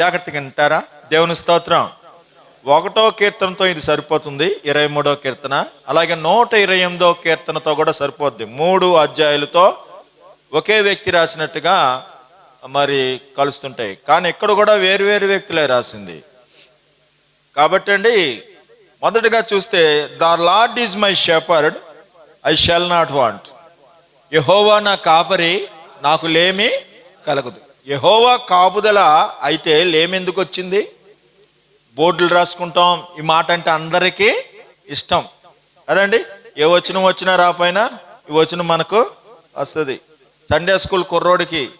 జాగ్రత్తగా వింటారా? దేవుని స్తోత్రం. ఒకటో కీర్తనతో ఇది సరిపోతుంది ఇరవై మూడో కీర్తన. అలాగే నూట ఇరవై ఎనిమిదో కీర్తనతో కూడా సరిపోద్ది. మూడు అధ్యాయులతో ఒకే వ్యక్తి రాసినట్టుగా మరి కలుస్తుంటాయి. కానీ ఇక్కడ కూడా వేరు వేరు వ్యక్తులే రాసింది. కాబట్టి అండి మొదటగా చూస్తే the Lord is my shepherd I shall not want. యహోవా నా కాపరి నాకు లేమి కలగదు. యహోవా కాపుదల అయితే లేమెందుకు వచ్చింది బోర్డులు రాసుకుంటాం. ఈ మాట అంటే అందరికీ ఇష్టం. అదండి. ఏ వచనం వచ్చినా రాపోయినా ఈ వచనం మనకు వస్తుంది. సండే స్కూల్ కుర్రోడికి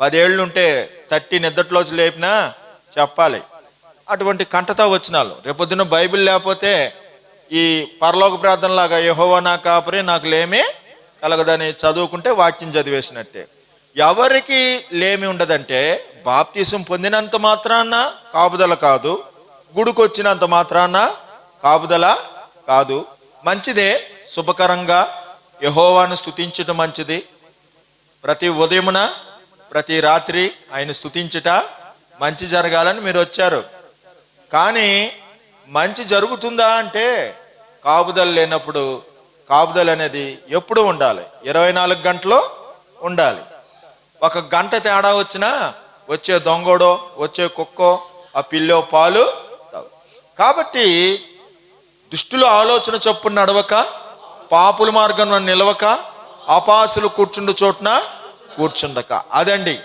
పదేళ్ళు ఉంటే థర్టీ నిద్దట్లోంచి లేపినా చెప్పాలి. అటువంటి కంటతా వచ్చినాలు రేపొద్దున బైబిల్ లేకపోతే ఈ పరలోక ప్రార్థనలాగా యహోవా నా కాపరి నాకు లేమి కలగదని చదువుకుంటే వాక్యం చదివేసినట్టే. ఎవరికి లేమి ఉండదంటే బాప్తీసం పొందినంత మాత్రాన కాపుదల కాదు గుడికొచ్చినంత మాత్రాన కాపుదల కాదు. మంచిదే శుభకరంగా యహోవాను స్తుతించటం మంచిది. ప్రతి ఉదయమున ప్రతి రాత్రి ఆయన స్తుతించుట మంచి జరగాలని మీరు వచ్చారు. కానీ మంచి జరుగుతుందా అంటే కాపుదల లేనప్పుడు కాపుదల అనేది ఎప్పుడు ఉండాలి? ఇరవై నాలుగు గంటలు ఉండాలి. ఒక గంట తేడా వచ్చినా వచ్చే దొంగడో వచ్చే కుక్కో ఆ పిల్లో పాలు కాబట్టి దుష్టుల ఆలోచన చొప్పున నడవక పాపుల మార్గంలో నిలవక అపాసులు కూర్చుండు చోటున కూర్చుండక. అదండి.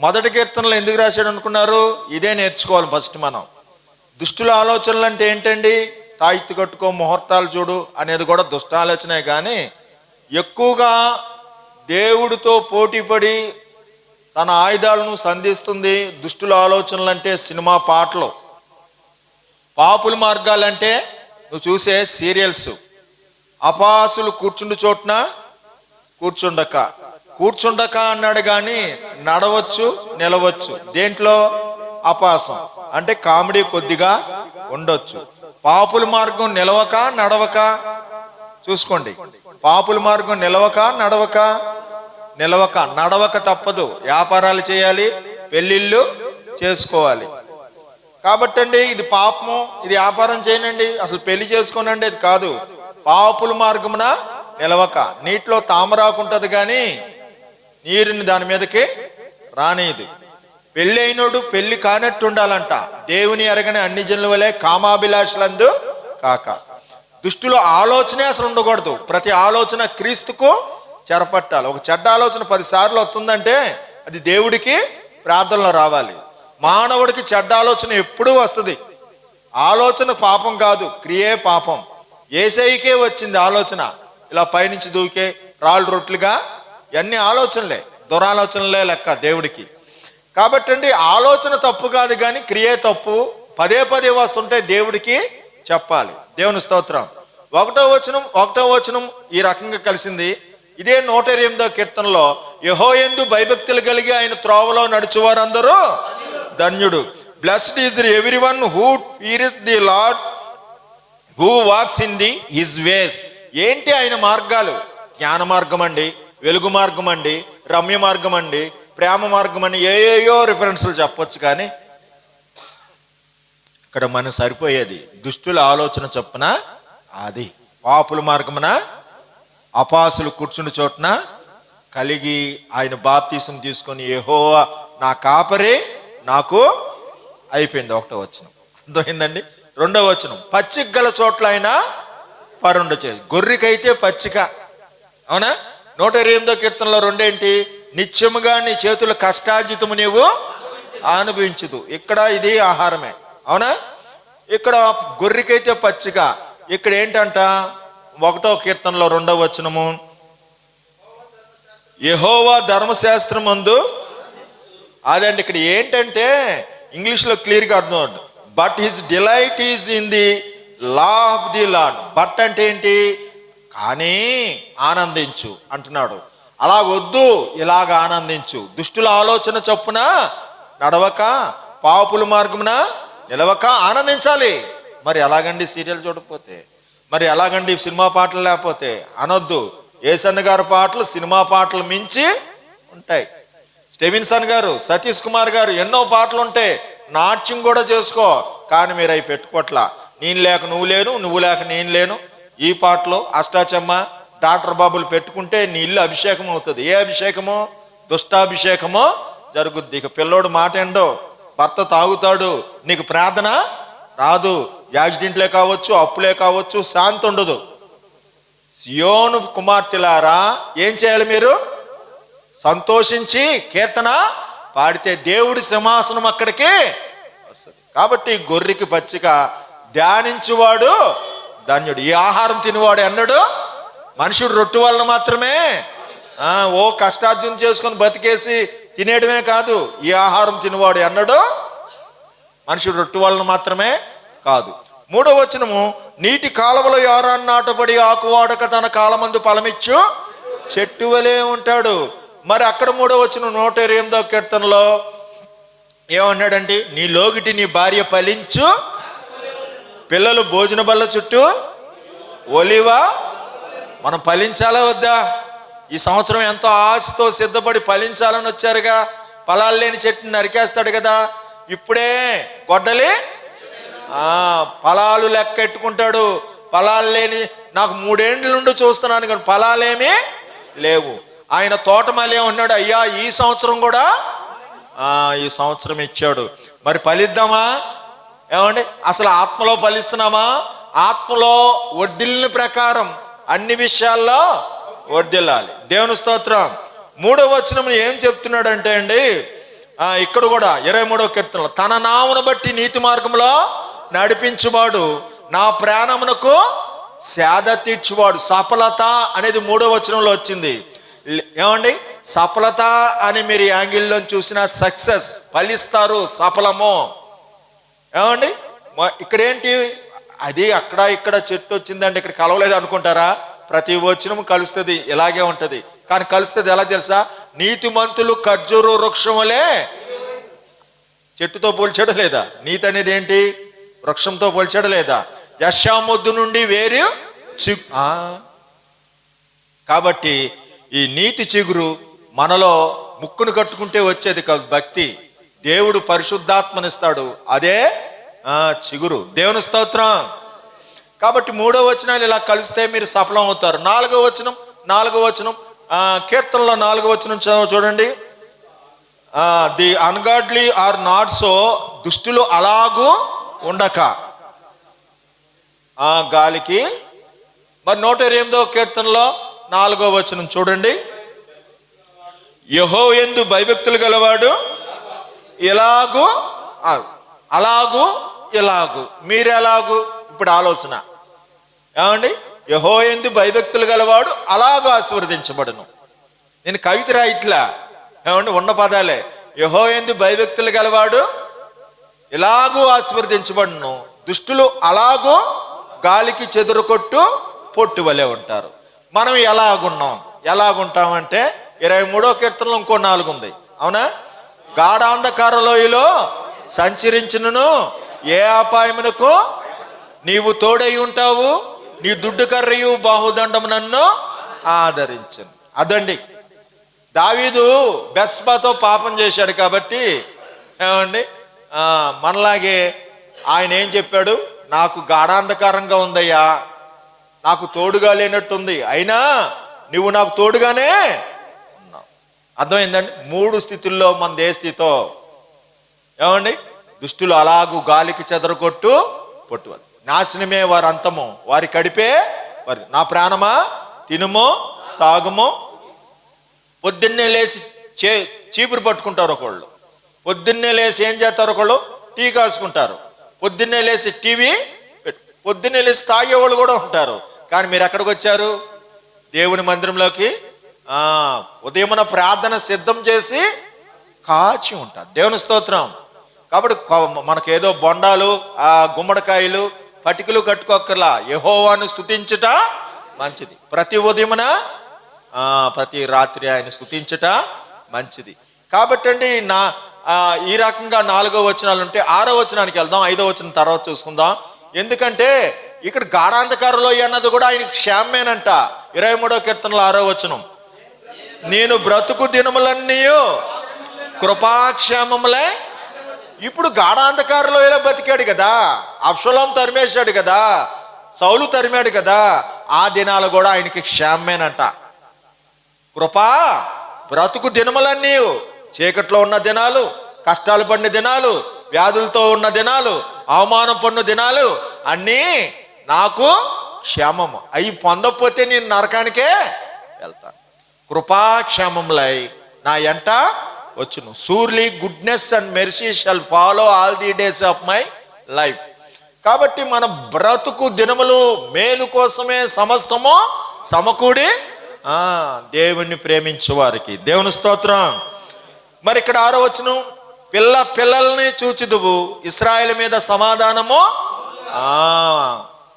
మొదటి కీర్తనలు ఎందుకు రాశాడు అనుకున్నారు? ఇదే నేర్చుకోవాలి ఫస్ట్ మనం. దుష్టుల ఆలోచనలు అంటే ఏంటండి? తాయిత్తు కట్టుకో ముహూర్తాలు చూడు అనేది కూడా దుష్ట ఆలోచనే కానీ ఎక్కువగా దేవుడితో పోటీపడి తన ఆయుధాలను సంధిస్తుంది దుష్టుల ఆలోచనలు అంటే సినిమా పాటలు. పాపుల మార్గాలంటే నువ్వు చూసే సీరియల్స్. అపాసులు కూర్చుండు చోటున కూర్చుండక. కూర్చుండక అన్నాడు కానీ నడవచ్చు నిలవచ్చు. దేంట్లో? అపాసం. అంటే కామెడీ కొద్దిగా ఉండొచ్చు. పాపుల మార్గం నిలవక నడవక చూసుకోండి. పాపుల మార్గం నిలవక నడవక నిలవక నడవక తప్పదు. వ్యాపారాలు చేయాలి పెళ్ళిళ్ళు చేసుకోవాలి. కాబట్టండి ఇది పాపము ఇది వ్యాపారం చేయనండి అసలు పెళ్ళి చేసుకోనండి అది కాదు. పాపుల మార్గమున నిలవక నీటిలో తామరాకు ఉంటుంది కానీ నీరుని దాని మీదకి రానిది పెళ్ళి అయినోడు పెళ్ళి కానట్టు ఉండాలంట. దేవుని ఎరగని అన్ని జనుల వలె కామాభిలాషలందు కాక. దుష్టుల ఆలోచనే అసలు ఉండకూడదు. ప్రతి ఆలోచన క్రీస్తుకు చెరపట్టాలి. ఒక చెడ్డ ఆలోచన పదిసార్లు వస్తుందంటే అది దేవుడికి ప్రార్థనలో రావాలి. మానవుడికి చెడ్డ ఆలోచన ఎప్పుడూ వస్తుంది. ఆలోచన పాపం కాదు క్రియే పాపం. ఏసైకే వచ్చింది ఆలోచన. ఇలా పైనుంచి దూకే రాళ్ళు రొట్లుగా ఇవన్నీ ఆలోచనలే దురాలోచనలే లెక్క దేవుడికి. కాబట్టి అండి ఆలోచన తప్పు కాదు కానీ క్రియే తప్పు. పదే పదే వస్తుంటే దేవుడికి చెప్పాలి. దేవుని స్తోత్రం. ఒకటో వచనం ఒకటో వచనం ఈ రకంగా కలిసింది. ఇదే నూట ఎనిమిదో కీర్తనలో యహో ఎందు భయభక్తులు కలిగి ఆయన త్రోవలో నడిచేవారందరూ ధన్యుడు. Blessed is every one who fears the Lord who walks in the his ways ఏంటి ఆయన మార్గాలు? జ్ఞాన మార్గం అండి వెలుగు మార్గం అండి రమ్య మార్గం అండి ప్రేమ మార్గం అని ఏయో రిఫరెన్స్లు చెప్పొచ్చు కానీ ఇక్కడ మన సరిపోయేది. దుష్టుల ఆలోచన చొప్పున అది. పాపుల మార్గమున అపాసులు కూర్చుని చోటన కలిగి ఆయన బాప్తీసం తీసుకొని ఏహో నా కాపరే నాకు అయిపోయింది ఒకటో వచనం. అర్థమైందండి? రెండో వచనం. పచ్చిక గల చోట్ల అయినా పరుండ చేయి. గొర్రెకైతే పచ్చిక. అవునా? నూట ఇరవై ఎనిమిదో కీర్తనలో రెండేంటి? నిత్యముగా నీ చేతుల కష్టార్జితము నీవు అనుభవించదు. ఇక్కడ ఇది ఆహారమే. అవునా? ఇక్కడ గొర్రెకైతే పచ్చిక. ఇక్కడ ఏంటంట? ఒకటో కీర్తనలో రెండవ వచనము. యహోవా ధర్మశాస్త్రం మందు అదండి ఇక్కడ ఏంటంటే ఇంగ్లీష్లో క్లియర్గా అర్థం but his delight is in the law of the Lord but అంటే ఏంటి? కానీ ఆనందించు అంటున్నాడు. అలా వద్దు ఇలాగ ఆనందించు. దుష్టుల ఆలోచన చొప్పున నడవక పాపుల మార్గమున నిలవక ఆనందించాలి. మరి ఎలాగండి సీరియల్ చూడకపోతే? మరి ఎలాగండి సినిమా పాటలు లేకపోతే? అనొద్దు. ఏసన్న గారి పాటలు సినిమా పాటలు మించి ఉంటాయి. స్టెవిన్సన్ గారు సతీష్ కుమార్ గారు ఎన్నో పాటలు ఉంటాయి నాట్యం కూడా చేసుకో. కానీ మీరు అవి పెట్టుకోట్లా. నేను లేక నువ్వు లేను నువ్వు లేక నేను లేను. ఈ పాటలో అష్టాచమ్మ డాక్టర్ బాబులు పెట్టుకుంటే నీ ఇల్లు అభిషేకం అవుతుంది. ఏ అభిషేకము? దుష్టాభిషేకము జరుగుద్ది. ఇక పిల్లోడు మాట ఏండో భర్త తాగుతాడు. నీకు ప్రార్థన రాదు. యాక్సిడెంట్లే కావచ్చు అప్పులే కావచ్చు శాంతి ఉండదు. సియోను కుమార్తెలారా ఏం చేయాలి మీరు? సంతోషించి కీర్తన పాడితే దేవుడి సింహాసనం అక్కడికి వస్తుంది. కాబట్టి గొర్రెకి పచ్చిక ధ్యానించువాడు ధన్యుడు. ఈ ఆహారం తినేవాడు అన్నాడు మనుషుడు రొట్టె వలన మాత్రమే. ఓ కష్టార్జున చేసుకొని బతికేసి తినేయడమే కాదు ఈ ఆహారం తినేవాడు అన్నాడు మనుషుడు రొట్టె వలన మాత్రమే కాదు. మూడవ వచనము నీటి కాలువలో ఎవరన్నా నాటబడి ఆకువాడక తన కాలమందు ఫలమిచ్చు చెట్టు వలే ఉంటాడు. మరి అక్కడ మూడవ వచనం నూట ఇరవై ఎనిమిదో కీర్తనలో ఏమన్నాడండి నీ లోగిటి నీ భార్య ఫలించు పిల్లలు భోజన బల్ల చుట్టూ ఒలివా మనం ఫలించాలా వద్దా? ఈ సంవత్సరం ఎంతో ఆశతో సిద్ధపడి ఫలించాలని వచ్చారుగా. ఫలాలు లేని చెట్టుని నరికేస్తాడు కదా. ఇప్పుడే గొడ్డలి ఫలాలు లెక్క ఎట్టుకుంటాడు ఫలాలు లేని నాకు మూడేండ్ల నుండి చూస్తున్నాను కానీ ఫలాలేమీ లేవు. ఆయన తోటమాలి ఉన్నాడు అయ్యా ఈ సంవత్సరం కూడా ఈ సంవత్సరం ఇచ్చాడు. మరి ఫలిద్దామా? ఏమండి? అసలు ఆత్మలో ఫలిస్తున్నామా? ఆత్మలో వడ్డిల్ని ప్రకారం అన్ని విషయాల్లో వడ్డిల్లాలి దేవుని స్తోత్రం. మూడో వచనం ఏం చెప్తున్నాడంటే అండి ఇక్కడ కూడా ఇరవై మూడో కీర్తనలో తన నామును బట్టి నీతి మార్గంలో నడిపించువాడు. నా ప్రాణమునకు సేద తీర్చువాడు. సఫలత అనేది మూడో వచనంలో వచ్చింది. ఏమండి? సఫలత అని మీరు యాంగిల్లో చూసిన సక్సెస్ ఫలిస్తారు సఫలము. ఏమండి? ఇక్కడ ఏంటి అది అక్కడ ఇక్కడ చెట్టు వచ్చిందండి ఇక్కడ కలవలేదు అనుకుంటారా? ప్రతి వచనం కలుస్తుంది ఇలాగే ఉంటుంది. కానీ కలుస్తుంది ఎలా తెలుసా? నీతిమంతులు ఖర్జూరు వృక్షములే చెట్టుతో పోల్చడం లేదా? నీతి అనేది ఏంటి వృక్షంతో పోల్చాడు లేదా? యశామొద్దు నుండి వేరు కాబట్టి ఈ నీతి చిగురు మనలో ముక్కును కట్టుకుంటే వచ్చేది కాదు భక్తి. దేవుడు పరిశుద్ధాత్మనిస్తాడు అదే చిగురు. దేవుని స్తోత్రం. కాబట్టి మూడో వచనాలు ఇలా కలిస్తే మీరు సఫలం అవుతారు. నాలుగో వచనం నాలుగో వచనం కీర్తనలో నాలుగో వచనం చూడండి. The ungodly are not so దుష్టులు అలాగూ ఉండక. ఆ గాలికి. మరి నూట ఎనిమిదో కీర్తనలో నాలుగో వచనం చూడండి. యహో ఎందు భయభక్తులు గలవాడు ఇలాగు అలాగు ఇలాగు మీరు ఎలాగు ఇప్పుడు ఆలోచన. ఏమండి? యహో ఎందు భయభక్తులు గలవాడు అలాగూ ఆశీర్వదించబడును. నేను కవిత రాయిట్లా. ఏమండి? ఉన్న పదాలే. యహో ఎందు భయభక్తులు గలవాడు ఎలాగో ఆశీర్వదించబడును? దుష్టులు అలాగూ గాలికి చెదురుకొట్టు పొట్టు వలె ఉంటారు. మనం ఎలాగున్నాం? ఎలాగుంటామంటే ఇరవై మూడో కీర్తనలో ఇంకో నాలుగు ఉంది అవునా? గాఢాంధకార లోయలో సంచరించినను ఏ అపాయమునకు? నీవు తోడై ఉంటావు నీ దుడ్డు కర్రయు బాహుదండము నన్ను ఆదరించను. అదండి. దావీదు బెస్బాతో పాపం చేశాడు కాబట్టి ఏమండి? మనలాగే ఆయన ఏం చెప్పాడు? నాకు గాఢాంధకారంగా ఉందయ్యా. నాకు తోడుగా లేనట్టుంది. అయినా నువ్వు నాకు తోడుగానే ఉన్నావు. అర్థమైందండి? మూడు స్థితుల్లో మన ఏ స్థితో ఏమండి? దుష్టులు అలాగూ గాలికి చెదరగొట్టు పొట్టువారు. నాశనమే వారి అంతము. వారి కడిపే వారి. నా ప్రాణమా? తినుము? తాగుము? పొద్దున్నే లేచి చే చీపురు పట్టుకుంటారు ఒకళ్ళు. పొద్దున్నే లేసి ఏం చేస్తారు ఒకళ్ళు? టీ కాసుకుంటారు. పొద్దున్నే లేచి టీవీ పొద్దున్నే లేచి తాగేవాళ్ళు కూడా ఉంటారు. కానీ మీరు ఎక్కడికి వచ్చారు? దేవుని మందిరంలోకి? ఉదయమున ప్రార్థన సిద్ధం చేసి కాచి ఉంటారు. దేవుని స్తోత్రం. కాబట్టి కొ- మనకేదో బొండాలు ఆ గుమ్మడికాయలు పటికలు కట్టుకోక్కర్లా. యహోవాను స్థుతించుట మంచిది. ప్రతి ఉదయమున ప్రతి రాత్రి ఆయన స్తుతించుట మంచిది. కాబట్టి అండి నా ఈ రకంగా నాలుగో వచనాలు ఉంటే ఆరో వచనానికి వెళ్దాం ఐదో వచనం తర్వాత చూసుకుందాం. ఎందుకంటే ఇక్కడ గాఢాంధకారంలో అన్నది కూడా ఆయన క్షేమేనంట ఇరవై మూడో కీర్తనలు ఆరో వచనం. నేను బ్రతుకు దినములన్నీ కృపాక్షేమములే. ఇప్పుడు గాఢాంధకారంలో ఇలా బతికాడు కదా. అప్షలం తరిమేశాడు కదా. సౌలు తరిమాడు కదా. ఆ దినాలు కూడా ఆయనకి క్షేమమేనంట. కృపా బ్రతుకు దినములన్నీ చీకట్లో ఉన్న దినాలు కష్టాలు పడిన దినాలు వ్యాధులతో ఉన్న దినాలు అవమానం పడిన దినాలు అన్నీ నాకు క్షేమము. అవి పొందకపోతే నేను నరకానికే వెళ్తాను కృపాక్షేమములై నా ఎంట వచ్చును. Surely goodness and mercy shall follow all the days of my life కాబట్టి మన బ్రతుకు దినములు మేలు కోసమే సమస్తము సమకూడి దేవుణ్ణి ప్రేమించే వారికి. దేవుని స్తోత్రం. మరి ఇక్కడ ఆరో వచ్చును పిల్ల పిల్లల్ని చూచిదువు ఇస్రాయల్ మీద సమాధానము?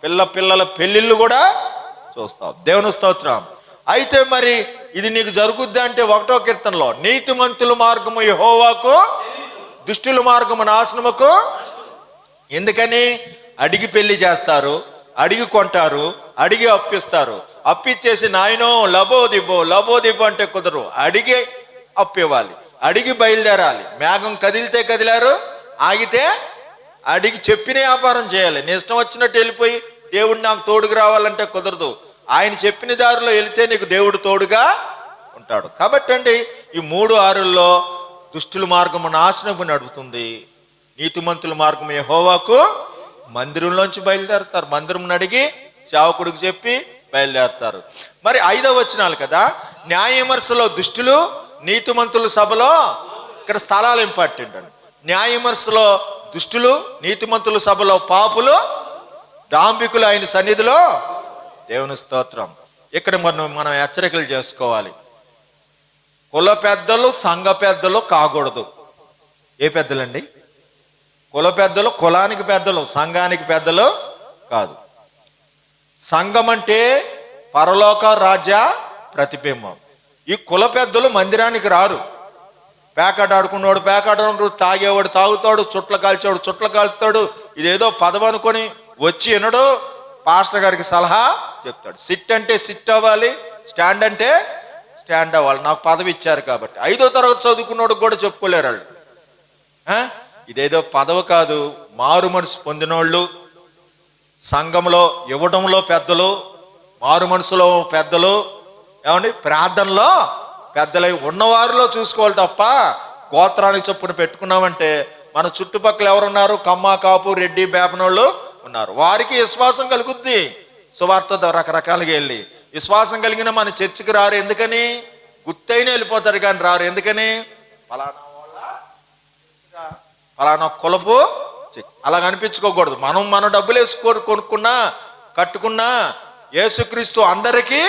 పిల్ల పిల్లల పెళ్ళిళ్ళు కూడా చూస్తావు. దేవుని స్తోత్రం. అయితే మరి ఇది నీకు జరుగుద్ది అంటే ఒకటో కీర్తనలో నీతిమంతుల మార్గము యహోవాకు దుష్టుల మార్గము నాశనముకు? ఎందుకని? అడిగి పెళ్ళి చేస్తారు అడిగి కొంటారు అడిగి అప్పిస్తారు. అప్పిచ్చేసి నాయనో లబోదిబో దిబో దిబో అంటే కుదరు అడిగి అప్పివ్వాలి. అడిగి బయలుదేరాలి. మేఘం కదిలితే కదిలారు ఆగితే అడిగి చెప్పిన వ్యాపారం చేయాలి. నీ ఇష్టం వచ్చినట్టు వెళ్ళిపోయి దేవుడు నాకు తోడుకు రావాలంటే కుదరదు. ఆయన చెప్పిన దారిలో వెళితే నీకు దేవుడు తోడుగా ఉంటాడు. కాబట్టి అండి ఈ మూడు ఆరుల్లో దుష్టుల మార్గము నాశనము నడుపుతుంది. నీతిమంతుల మార్గం హోవాకు మందిరంలోంచి బయలుదేరుతారు. మందిరం అడిగి సేవకుడికి చెప్పి బయలుదేరుతారు. మరి ఐదవ వచనాలు కదా న్యాయమర్శలో దుష్టులు నీతిమంతుల సభలో ఇక్కడ స్థలాలు ఇంపార్టెంట్ అండి. న్యాయమర్శలో దుష్టులు నీతిమంతుల సభలో పాపులు డాంబికులు ఆయన సన్నిధిలో దేవుని స్తోత్రం. ఇక్కడ మనం మనం హెచ్చరికలు చేసుకోవాలి. కుల పెద్దలు సంఘ పెద్దలు కాకూడదు. ఏ పెద్దలండి? కుల పెద్దలు కులానికి పెద్దలు సంఘానికి పెద్దలు కాదు. సంఘం అంటే పరలోక రాజ్య ప్రతిబింబం. ఈ కుల పెద్దలు మందిరానికి రారు. పేకాట ఆడుకున్నవాడు పేకాట తాగేవాడు తాగుతాడు చుట్ల కాల్చేవాడు చుట్ల కాల్చుతాడు ఇదేదో పదవి అనుకొని వచ్చి వినడు. పాస్టర్ గారికి సలహా చెప్తాడు. సిట్ అంటే సిట్ అవ్వాలి స్టాండ్ అంటే స్టాండ్ అవ్వాలి. నాకు పదవి ఇచ్చారు కాబట్టి. ఐదో తరగతి చదువుకున్నోడు కూడా చెప్పుకోలేరు వాళ్ళు. ఇదేదో పదవి కాదు. మారు మనసు పొందినోళ్ళు సంఘంలో ఇవ్వడంలో పెద్దలు మారు మనసులో పెద్దలు ఏమండి? ప్రార్థనలో పెద్దలై ఉన్నవారిలో చూసుకోవాలి తప్ప గోత్రానికి చొప్పున పెట్టుకున్నామంటే మన చుట్టుపక్కల ఎవరున్నారు? కమ్మ కాపు రెడ్డి బేపనోళ్ళు ఉన్నారు. వారికి విశ్వాసం కలుగుద్ది. సువార్త రకరకాలుగా వెళ్ళి విశ్వాసం కలిగిన మన చర్చికి రారు ఎందుకని? గుర్తైన వెళ్ళిపోతారు కానీ రారు ఎందుకని? ఫలానా వాళ్ళ ఫలానా కులపు అలా కనిపించుకోకూడదు మనం మన డబ్బులు వేసుకో కొనుక్కున్నా కట్టుకున్నా యేసుక్రీస్తు అందరికీ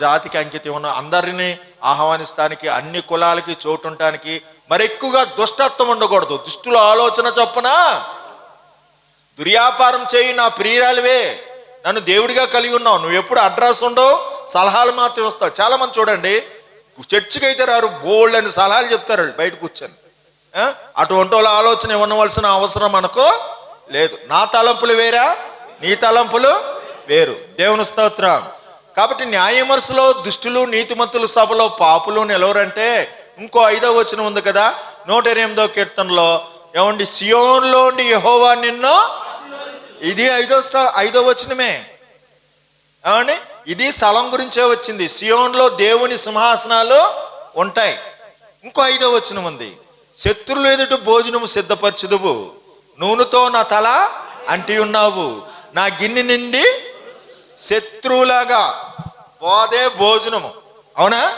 జాతికి అంకితం ఉన్న అందరినీ ఆహ్వానిస్తానికి అన్ని కులాలకి చోటు ఉండటానికి మరి ఎక్కువగా దుష్టత్వం ఉండకూడదు. దుష్టుల ఆలోచన చొప్పున దుర్యాపారం చేయి నా ప్రియురాలివే నన్ను దేవుడిగా కలిగి ఉన్నావు. నువ్వు ఎప్పుడు అడ్రస్ ఉండవు సలహాలు మాత్రం వస్తావు. చాలా మంది చూడండి చర్చికి అయితే రారు బోల్డ్ అని సలహాలు చెప్తారు బయట కూర్చొని. అటువంటి వాళ్ళ ఆలోచన ఇవ్వవలసిన అవసరం మనకు లేదు. నా తలంపులు వేరా? నీ తలంపులు వేరు. దేవుని స్తోత్రం. కాబట్టి న్యాయమరుసలో దుష్టులు నీతిమంతుల సభలో పాపులు నిలవరంటే ఇంకో ఐదో వచనం ఉంది కదా నూట ఎనిమిదో కీర్తనలో ఏమండి సియోన్లో ఉండి యహోవా నిన్ను ఇది ఐదో స్థల ఐదో వచనమే. ఏమండి ఇది స్థలం గురించే వచ్చింది. సియోన్లో దేవుని సింహాసనాలు ఉంటాయి. ఇంకో ఐదో వచనం ఉంది. శత్రులు ఎదుట భోజనము సిద్ధపరచుదువు. నూనెతో నా తల అంటి ఉన్నావు. నా గిన్నె నిండి శత్రువులాగా పోదే భోజనము. అవునా?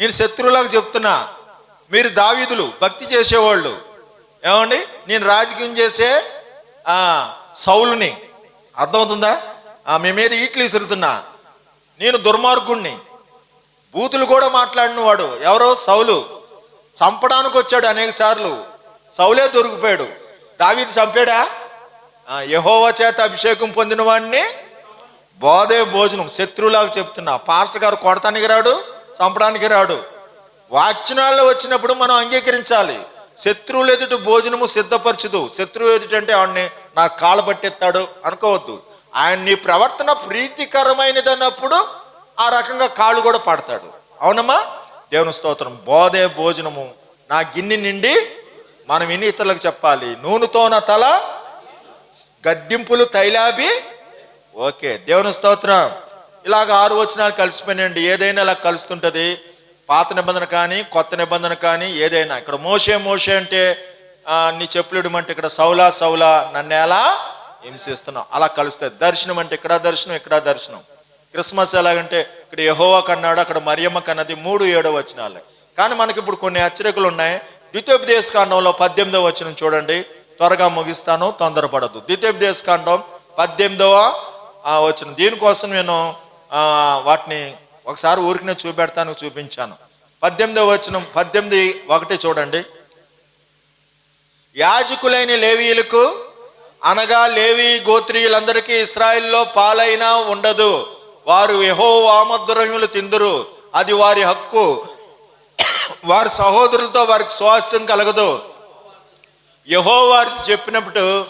నేను శత్రువులాగా చెప్తున్నా. మీరు దావీదులు భక్తి చేసేవాళ్ళు. ఏమండి? నేను రాజకీయం చేసే సౌలుని. అర్థమవుతుందా? మీ మీద ఈట్లు విసురుతున్నా. నేను దుర్మార్గుణ్ణి. బూతులు కూడా మాట్లాడిన వాడు. ఎవరో? సౌలు. చంపడానికి వచ్చాడు అనేక సార్లు. సౌలే దొరికిపోయాడు. దావీదు చంపాడా? ఆ, చేత అభిషేకం పొందిన వాడిని బోధే భోజనం శత్రువులాగా చెప్తున్నా. పాస్టర్ గారు కొడటానికి రాడు చంపడానికి రాడు. వాక్యనాల్లో వచ్చినప్పుడు మనం అంగీకరించాలి. శత్రువులు ఎదుట భోజనము సిద్ధపరచదు. శత్రువు ఎదుటంటే ఆడిని నా కాళ్ళ పట్టెత్తాడు అనుకోవద్దు. ఆయన నీ ప్రవర్తన ప్రీతికరమైనది అన్నప్పుడు ఆ రకంగా కాళ్ళు కూడా పడతాడు. అవునమ్మా? దేవుని స్తోత్రం. బోధే భోజనము నా గిన్నె నిండి మనం ఇన్ని ఇతరులకు చెప్పాలి. నూనెతోన తల గద్దింపులు తైలాబి ఓకే దేవుని స్తోత్రం. ఇలాగ ఆరు వచనాలు కలిసిపోయినండి. ఏదైనా ఇలా కలుస్తుంటది. పాత నిబంధన కానీ కొత్త నిబంధన కానీ ఏదైనా. ఇక్కడ మోసే మోసే అంటే నీ చెప్పులు ఇడమంటే ఇక్కడ సౌలా సౌలా నన్ను ఎలా హింసిస్తున్నావు? అలా కలుస్తుంది దర్శనం అంటే ఇక్కడ దర్శనం ఇక్కడ దర్శనం. క్రిస్మస్ ఎలాగంటే ఇక్కడ యహోవా కన్నాడు అక్కడ మరియమ్మ కన్నది మూడు ఏడో వచనాలు. కానీ మనకి ఇప్పుడు కొన్ని హెచ్చరికలు ఉన్నాయి. ద్వితీయోపదేశ కాండంలో పద్దెనిమిదవ వచనం చూడండి. త్వరగా ముగిస్తాను తొందరపడద్దు. ద్వితీయోపదేశ కాండం పద్దెనిమిదవ ఆ, వచనం దీనికోసం నేను వాటిని ఒకసారి ఊరికినే చూపెడతాను చూపించాను. పద్దెనిమిదో వచనం పద్దెనిమిది ఒకటి చూడండి. యాజకులైన లేవీయులకు అనగా లేవి గోత్రీయులందరికీ ఇస్రాయిల్లో పాలైనా ఉండదు. వారు యహో వామద్రవ్యములు తిందురు. అది వారి హక్కు. వారి సహోదరులతో వారికి స్వాస్థ్యం కలగదు. యహో వారికి చెప్పినప్పుడు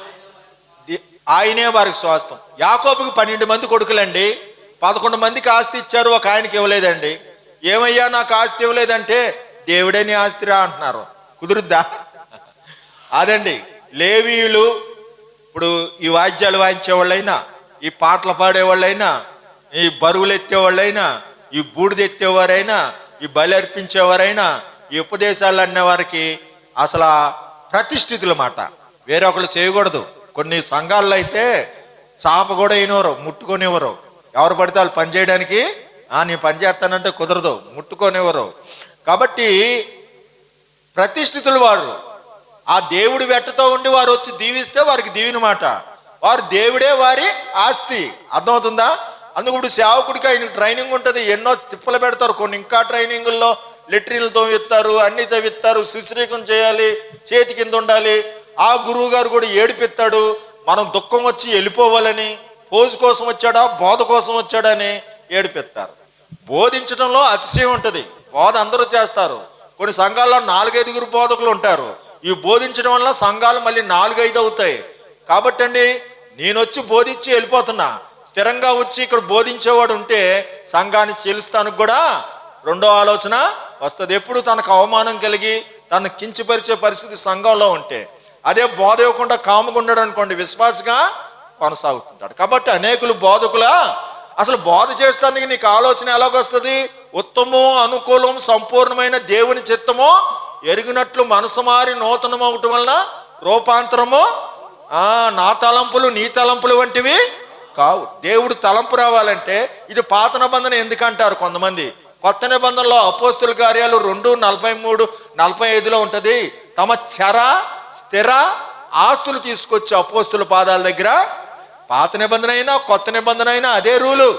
ఆయనే వారికి స్వాస్థం. యాకోబుకి పన్నెండు మంది కొడుకులండి. పదకొండు మందికి ఆస్తి ఇచ్చారు ఒక ఆయనకి ఇవ్వలేదండి. ఏమయ్యా నాకు ఆస్తి ఇవ్వలేదంటే దేవుడే నీ ఆస్తిరా అంటున్నారు. కుదురుద్దా? అదండి. లేవీయులు ఇప్పుడు ఈ వాద్యాలు వాయించేవాళ్ళైనా ఈ పాటలు పాడేవాళ్ళైనా ఈ బరువులు ఎత్తేవాళ్ళైనా ఈ బూడిద ఎత్తేవారైనా ఈ బలి అర్పించేవారైనా ఈ ఉపదేశాలు అనే వారికి అసలు ఆ మాట చేయకూడదు. కొన్ని సంఘాల్లో అయితే చాప కూడా అయినవారు ముట్టుకొనివ్వరు. ఎవరు పడితే వాళ్ళు పని చేయడానికి ఆ పని చేస్తానంటే కుదరదు ముట్టుకొనివ్వరు. కాబట్టి ప్రతిష్ఠితులు వారు. ఆ దేవుడి వెట్టతో ఉండి వారు వచ్చి దీవిస్తే వారికి దీవిన మాట వారు దేవుడే వారి ఆస్తి. అర్థమవుతుందా? అందుకు ఇప్పుడు సేవకుడికి ఆయన ట్రైనింగ్ ఉంటుంది. ఎన్నో తిప్పలు పెడతారు. కొన్ని ఇంకా ట్రైనింగుల్లో లెట్రిన్లు తవ్విస్తారు అన్ని తవ్విస్తారు శుశ్రీకం చేయాలి చేతి కింద ఉండాలి. ఆ గురువు గారు కూడా ఏడిపిస్తాడు మనం దుఃఖం వచ్చి వెళ్ళిపోవాలని పోజు కోసం వచ్చాడా బోధ కోసం వచ్చాడని ఏడిపిస్తారు. బోధించడంలో అతిశయం ఉంటుంది. బోధ అందరూ చేస్తారు. కొన్ని సంఘాల్లో నాలుగైదుగురు బోధకులు ఉంటారు. ఈ బోధించడం వల్ల సంఘాలు మళ్ళీ నాలుగైదు అవుతాయి. కాబట్టి అండి నేను వచ్చి బోధించి వెళ్ళిపోతున్నా. స్థిరంగా వచ్చి ఇక్కడ బోధించేవాడు ఉంటే సంఘాన్ని చెలుస్తానికి కూడా రెండో ఆలోచన వస్తుంది. ఎప్పుడు తనకు అవమానం కలిగి తను కించపరిచే పరిస్థితి సంఘంలో ఉంటే. అదే బోధ ఇవ్వకుండా కాముగా అనుకోండి విశ్వాసగా కొనసాగుతుంటాడు. కాబట్టి అనేకులు బోధకుల. అసలు బోధ చేస్తానికి నీకు ఆలోచన ఎలాగొస్తుంది? ఉత్తమం అనుకూలం సంపూర్ణమైన దేవుని చిత్తము ఎరిగినట్లు మనసు మారి నూతనం అవటం వలన రూపాంతరము నా తలంపులు నీ తలంపులు వంటివి కావు. దేవుడు తలంపు రావాలంటే ఇది పాత నిబంధన ఎందుకంటారు కొంతమంది? కొత్త నిబంధనలో అపోస్తుల కార్యాలు రెండు నలభై మూడు నలభై ఐదులో ఉంటుంది. తమ చర స్థిర ఆస్తులు తీసుకొచ్చి అపోస్తుల పాదాల దగ్గర పాత నిబంధన అయినా కొత్త నిబంధన అయినా అదే రూలు.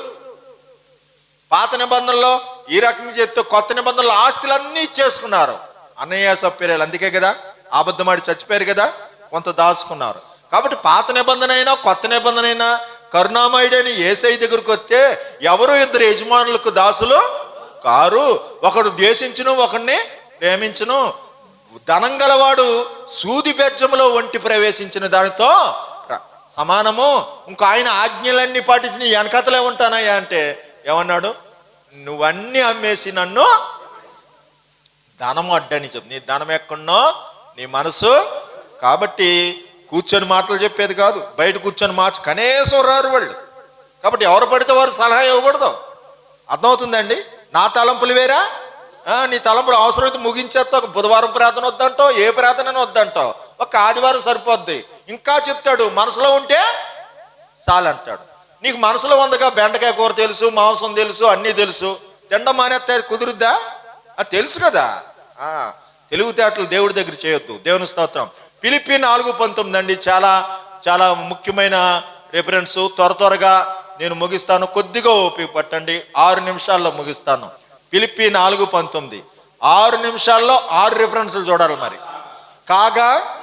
పాత నిబంధనలో ఈ రకంగా చెప్తే కొత్త నిబంధనలో ఆస్తులన్నీ ఇచ్చేసుకున్నారు. అన్నయ్య సప్పిరేలు అందుకే కదా అబద్ధమాడి చచ్చిపోయారు కదా కొంత దాచుకున్నారు. కాబట్టి పాత నిబంధన అయినా కొత్త నిబంధన అయినా కరుణామయుడని ఏసై దగ్గరకు వస్తే ఎవరు ఇద్దరు యజమానులకు దాసులు? కారు. ఒకడు ద్వేషించును ఒకడిని ప్రేమించును. ధనం గలవాడు సూది బెజ్జములో ఒంటి ప్రవేశించిన దానితో సమానము. ఇంకో ఆయన ఆజ్ఞలన్నీ పాటించి నీ వెనకతలే ఉంటానయ్యా అంటే ఏమన్నాడు? నువ్వన్నీ అమ్మేసి నన్ను ధనం అడ్డని చెప్పు. నీ ధనం ఎక్కడున్నో నీ మనసు. కాబట్టి కూర్చొని మాటలు చెప్పేది కాదు. బయట కూర్చొని మార్చి కనీసం రారు వాళ్ళు. కాబట్టి ఎవరు పడితే వారు సలహా ఇవ్వకూడదు. అర్థమవుతుందండి? నా తలంపులు వేరా? నీ తలంపులు అవసరమైతే ముగించేస్తావు. బుధవారం ప్రార్థన వద్దంటావు ఏ ప్రార్థన వద్దంటావు. ఒక ఆదివారం సరిపోద్ది. ఇంకా చెప్తాడు మనసులో ఉంటే చాలంటాడు. నీకు మనసులో ఉందిగా బెండకాయ కూర తెలుసు మాంసం తెలుసు అన్నీ తెలుసు. తిండ మానేస్తే కుదురుద్దా? అది తెలుసు కదా. ఆ, తెలివితేటలు దేవుడి దగ్గర చేయొద్దు. దేవుని స్తోత్రం. పిలిపి నాలుగు పంతొమ్మిది అండి చాలా చాలా ముఖ్యమైన రిఫరెన్స్ త్వర త్వరగా నేను ముగిస్తాను. కొద్దిగా ఓపిక పట్టండి. ఆరు నిమిషాల్లో ముగిస్తాను. పిలిపి నాలుగు పంతొమ్మిది. ఆరు నిమిషాల్లో ఆరు రిఫరెన్స్లు చూడాలి మరి. కాగా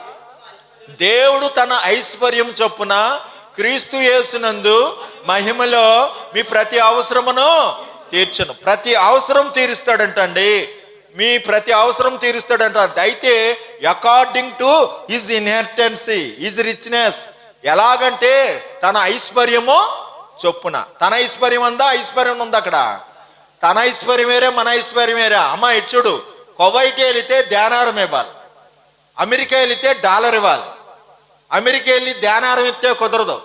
దేవుడు తన ఐశ్వర్యం చొప్పున క్రీస్తు యేసునందు మహిమలో మీ ప్రతి అవసరమును తీర్చను. ప్రతి అవసరం తీరుస్తాడంటండి. మీ ప్రతి అవసరం తీరుస్తాడంట. అయితే according to his inheritance his richness ఎలాగంటే తన ఐశ్వర్యము చొప్పున. తన ఐశ్వర్యం ఉందా ఐశ్వర్యం ఉంది అక్కడ తన ఐశ్వర్యం మన ఐశ్వర్యం అమ్మాయి అమ్మ ఇటు చూడు. కొవైట్ వెళితే ధ్యానారం ఇవ్వాలి. అమెరికా వెళితే డాలర్ ఇవ్వాలి. అమెరికా వెళ్ళి ధ్యానారం ఇస్తే కుదరదు.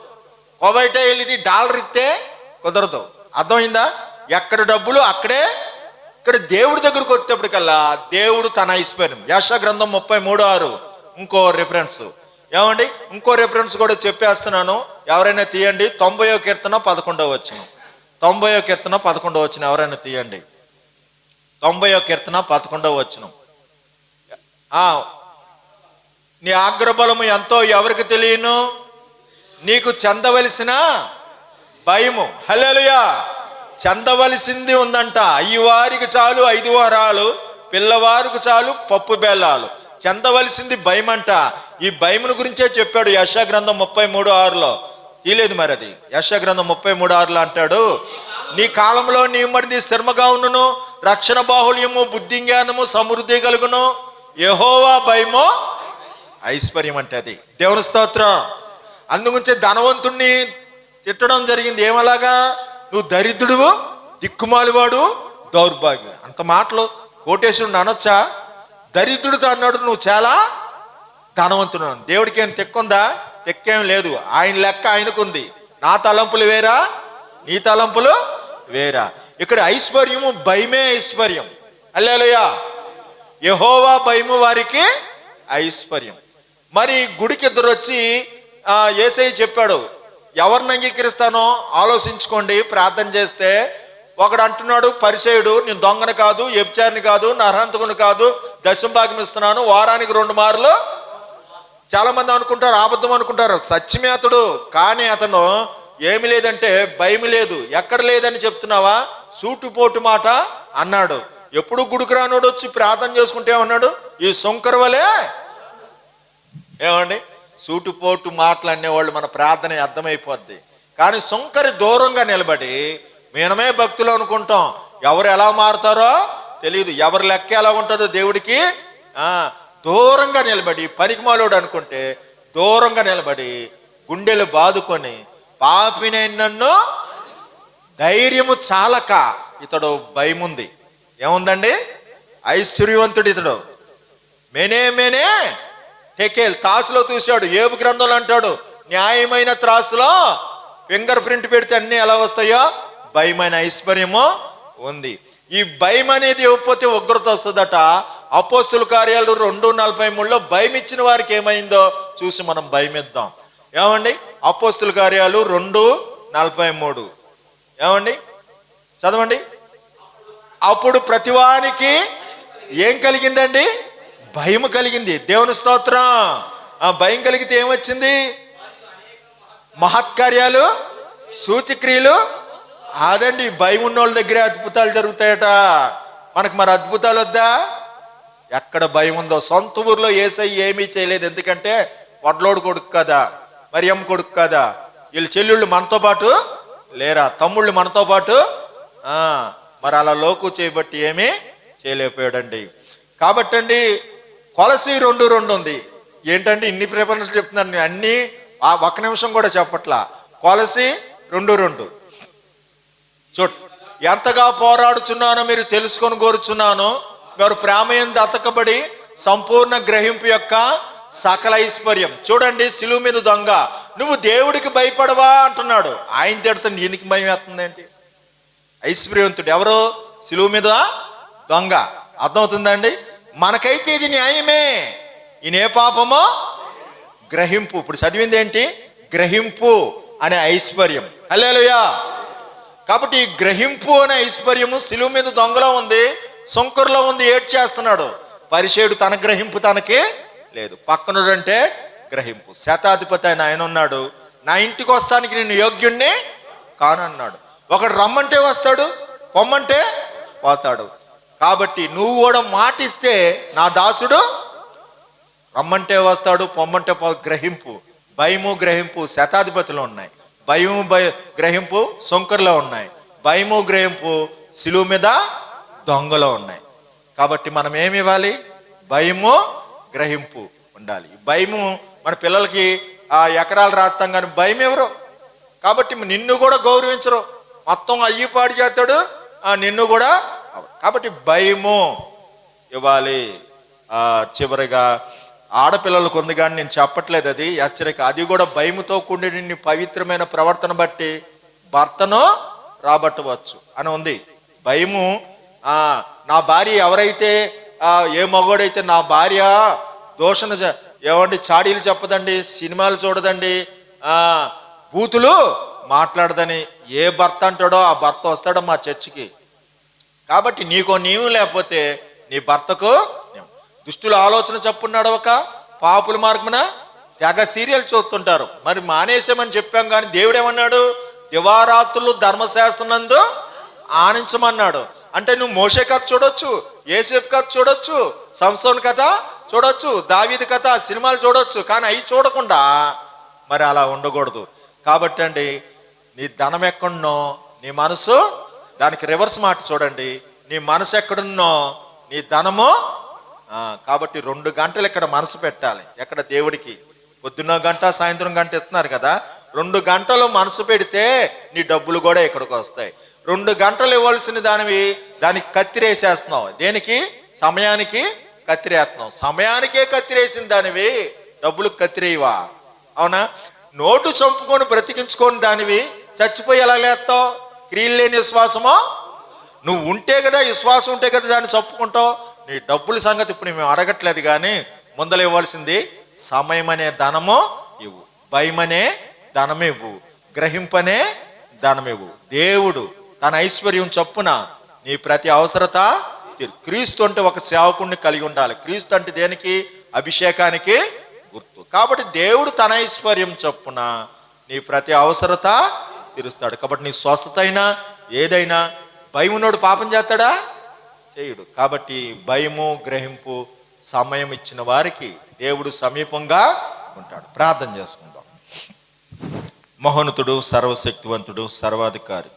కువైట్ వెళ్ళి డాలర్ ఇస్తే కుదరదు. అర్థమైందా? ఎక్కడ డబ్బులు అక్కడే? ఇక్కడ దేవుడి దగ్గరకు వచ్చేప్పటికల్లా దేవుడు తన ఐశ్వర్యం. యశ గ్రంథం ముప్పై మూడు ఆరు. ఇంకో రిఫరెన్స్ ఏమండి? ఇంకో రిఫరెన్స్ కూడా చెప్పేస్తున్నాను. ఎవరైనా తీయండి. తొంభయో కీర్తన పదకొండవ వచ్చినాం తొంభయో కీర్తన పదకొండవ వచ్చిన ఎవరైనా తీయండి. తొంభయో కీర్తన పదకొండవ వచ్చిన నీ ఆగ్రబలము ఎంతో ఎవరికి తెలియను? నీకు చెందవలసిన భయము. హల్లెలూయా! చెందవలసింది ఉందంట. ఈ వారికి చాలు ఐదు వారాలు పిల్లవారికి చాలు పప్పు బెల్లాలు. చెందవలసింది భయం అంట ఈ భయమును గురించే చెప్పాడు యశ గ్రంథం ముప్పై మూడు ఆరులో. తీయలేదు మరి అది. యశగ్రంథం ముప్పై మూడు ఆరులో అంటాడు నీ కాలంలో నీ మరిది స్థిరముగా ఉండును రక్షణ బాహుళ్యము బుద్ధి జ్ఞానము సమృద్ధి కలుగును. యహోవా భయము ఐశ్వర్యం అంటే అది. దేవుని స్తోత్రం. అందుగురించి ధనవంతుణ్ణి తిట్టడం జరిగింది. ఏమలాగా? నువ్వు దరిద్రుడు దిక్కుమాలివాడు దౌర్భాగ్యం అంత మాటలు కోటేశ్వరుడు అనొచ్చా? దరిద్రుడితో అన్నాడు నువ్వు చాలా ధనవంతుడు దేవుడికి ఏం తెక్కుందా? తెక్కేం లేదు. ఆయన లెక్క ఆయనకుంది. నా తలంపులు వేరా? నీ తలంపులు వేరా. ఇక్కడ ఐశ్వర్యము భయమే ఐశ్వర్యం. అల్లేలుయా. యహోవా భయము వారికి ఐశ్వర్యం. మరి గుడికి ఇద్దరు వచ్చి చెప్పాడు ఎవరిని అంగీకరిస్తానో ఆలోచించుకోండి ప్రార్థన చేస్తే ఒకడు అంటున్నాడు పరిచయుడు నేను దొంగను కాదు ఎబ్చారిని కాదు నరహంతకుని కాదు దశంభాగం ఇస్తున్నాను వారానికి రెండు మార్లు చాలామంది అనుకుంటారు అబద్ధం అనుకుంటారు. సత్యమే అతడు కానీ అతను ఏమి లేదంటే భయం లేదు. ఎక్కడ లేదని చెప్తున్నావా? సూటుపోటు మాట అన్నాడు. ఎప్పుడు గుడికి రానోడు వచ్చి ప్రార్థన చేసుకుంటే ఉన్నాడు ఈ శంకర వలే? ఏమండి? సూటుపోటు మాటలు అనేవాళ్ళు మన ప్రార్థన అర్థమైపోద్ది. కానీ శంకరి దూరంగా నిలబడి మేనమే భక్తులు అనుకుంటాం. ఎవరు ఎలా మారుతారో తెలియదు ఎవరి లెక్క ఎలా ఉంటుందో దేవుడికి దూరంగా నిలబడి పనికిమాలోడు అనుకుంటే దూరంగా నిలబడి గుండెలు బాదుకొని పాపినే నన్ను ధైర్యము చాలక ఇతడు భయముంది. ఏముందండి? ఐశ్వర్యవంతుడు ఇతడు. మేనే మేనే టెకేల్ తాసులో చూశాడు ఏబు గ్రంథంలో అంటాడు న్యాయమైన త్రాసులో ఫింగర్ ప్రింట్ పెడితే అన్ని ఎలా వస్తాయో? భయమైన ఐశ్వర్యము ఉంది. ఈ భయం అనేది ఇవ్వకపోతే ఉగ్రత వస్తుందట. అపోస్తుల కార్యాలు రెండు నలభై మూడులో భయం ఇచ్చిన వారికి ఏమైందో చూసి మనం భయమిద్దాం. ఏమండి? అపోస్తుల కార్యాలు రెండు నలభై మూడు. ఏమండి? చదవండి. అప్పుడు ప్రతివానికి ఏం కలిగిందండి? భయం కలిగింది. దేవుని స్తోత్రం. ఆ భయం కలిగితే ఏమొచ్చింది? మహత్కార్యాలు సూచక్రియలు. అదండి భయం ఉన్న వాళ్ళ దగ్గరే అద్భుతాలు జరుగుతాయట. మనకు మరి అద్భుతాలు వద్దా ఎక్కడ భయం ఉందో సొంత ఊర్లో ఏసై ఏమీ చేయలేదు. ఎందుకంటే వడ్లోడు కొడుకు కదా మరియమ్మ కొడుకు కదా. వీళ్ళ చెల్లెళ్ళు మనతో పాటు లేరా తమ్ముళ్ళు మనతో పాటు? మరి అలా లోకు చేయబట్టి ఏమీ చేయలేకపోయాడండి. కాబట్టి అండి కొలసి రెండు రెండు ఉంది. ఏంటంటే ఇన్ని ప్రిఫరెన్స్ చెప్తున్నాను అన్నీ అన్ని ఆ ఒక్క నిమిషం కూడా చెప్పట్లా. కొలసి రెండు రెండు. చూడు ఎంతగా పోరాడుచున్నానో మీరు తెలుసుకొని కోరుచున్నాను. వారు ప్రేమ ఎందు అతకబడి సంపూర్ణ గ్రహింపు యొక్క సకల ఐశ్వర్యం. చూడండి సిలువు మీద దొంగ. నువ్వు దేవుడికి భయపడవా అంటున్నాడు. ఆయన తిడుతుంది ఈయనకి భయం వేస్తుంది ఏంటి? ఐశ్వర్యవంతుడు. ఎవరు? సిలువు మీద దొంగ. అర్థమవుతుందండి? మనకైతే ఇది న్యాయమే. ఈయన ఏ పాపమో గ్రహింపు. ఇప్పుడు చదివింది ఏంటి? గ్రహింపు అనే ఐశ్వర్యం. హల్లెలూయా. కాబట్టి ఈ గ్రహింపు అనే ఐశ్వర్యము సిలువు మీద దొంగలో ఉంది. సొంకరులో ఉంది ఏడ్ చేస్తున్నాడు. పరిషేడు తన గ్రహింపు తనకి లేదు. పక్కనుడంటే గ్రహింపు. శతాధిపతి ఆయన ఆయన ఉన్నాడు. నా ఇంటికి వస్తానికి నేను యోగ్యుణ్ణి కానన్నాడు. ఒకడు రమ్మంటే వస్తాడు పొమ్మంటే పోతాడు. కాబట్టి నువ్వు కూడా మాటిస్తే నా దాసుడు రమ్మంటే వస్తాడు పొమ్మంటే పో గ్రహింపు. భయము గ్రహింపు శతాధిపతిలో ఉన్నాయి. భయము భయ గ్రహింపు సొంకర్లో ఉన్నాయి. భయము గ్రహింపు సిలువు మీద దొంగలో ఉన్నాయి. కాబట్టి మనం ఏమి ఇవ్వాలి? భయము గ్రహింపు ఉండాలి. భయము మన పిల్లలకి ఆ ఎకరాలు రాస్తాం కానీ భయం ఎవరు? కాబట్టి నిన్ను కూడా గౌరవించరు. మొత్తం అయ్యి పాడు చేస్తాడు నిన్ను కూడా కాబట్టి భయము ఇవ్వాలి. చివరిగా ఆడపిల్లలకు ఉంది కానీ నేను చెప్పట్లేదు అది హెచ్చరిక. అది కూడా భయముతో కూడిన పవిత్రమైన ప్రవర్తన బట్టి భర్తను రాబట్టవచ్చు అని ఉంది. భయము నా భార్య ఎవరైతే ఏ మగోడైతే నా భార్య దోషణ ఏమండి చాడీలు చెప్పదండి సినిమాలు చూడదండి బూతులు మాట్లాడదని ఏ భర్త అంటాడో ఆ భర్త వస్తాడో మా చర్చికి. కాబట్టి నీకు నీవు లేకపోతే నీ భర్తకు దుష్టుల ఆలోచన చెప్పున్నాడు ఒక పాపుల మార్గమున తెగ సీరియల్ చూస్తుంటారు. మరి మానేసామని చెప్పాం కానీ దేవుడు ఏమన్నాడు దివారాత్రులు ధర్మశాస్త్రనందు ఆనించమన్నాడు. అంటే నువ్వు మోషే కథ చూడొచ్చు ఏసేఫ్ కథ చూడొచ్చు సంసోన్ కథ చూడొచ్చు దావీది కథ సినిమాలు చూడొచ్చు కానీ అవి చూడకుండా మరి అలా ఉండకూడదు. కాబట్టి అండి నీ ధనం ఎక్కడున్నో నీ మనసు దానికి రివర్స్ మాట చూడండి నీ మనసు ఎక్కడున్నో నీ ధనము కాబట్టి రెండు గంటలు ఇక్కడ మనసు పెట్టాలి ఎక్కడ దేవుడికి. పొద్దున్న గంట సాయంత్రం గంట ఇస్తున్నారు కదా రెండు గంటలు మనసు పెడితే నీ డబ్బులు కూడా ఇక్కడికి వస్తాయి. రెండు గంటలు ఇవ్వాల్సిన దానివి దానికి కత్తిరేసేస్తున్నావు. దేనికి? సమయానికి కత్తిరేస్తున్నాం సమయానికే కత్తిరేసిన దానివి డబ్బులు కత్తిరేయవా? అవునా? నోటు చంపుకొని బ్రతికించుకొని దానివి చచ్చిపోయి ఎలా లేస్తావు? క్రియలు లేని విశ్వాసమో? నువ్వు ఉంటే కదా విశ్వాసం ఉంటే కదా దాన్ని చంపుకుంటావు. నీ డబ్బుల సంగతి ఇప్పుడు మేము అడగట్లేదు కానీ ముందలు ఇవ్వాల్సింది సమయం అనే ధనము ఇవ్వు. భయమనే ధనమివ్వు. గ్రహింపనే ధనమివ్వు. దేవుడు తన ఐశ్వర్యం చొప్పున నీ ప్రతి అవసరత క్రీస్తు అంటే ఒక సేవకుణ్ణి కలిగి ఉండాలి. క్రీస్తు అంటే దేనికి? అభిషేకానికి గుర్తు. కాబట్టి దేవుడు తన ఐశ్వర్యం చొప్పున నీ ప్రతి అవసరత తీరుస్తాడు. కాబట్టి నీ స్వస్థత అయినా ఏదైనా భయం ఉన్నోడు పాపం చేస్తాడా? చేయుడు. కాబట్టి భయము గ్రహింపు సమయం ఇచ్చిన వారికి దేవుడు సమీపంగా ఉంటాడు. ప్రార్థన చేసుకుందాం. మహోన్నతుడు సర్వశక్తివంతుడు సర్వాధికారి.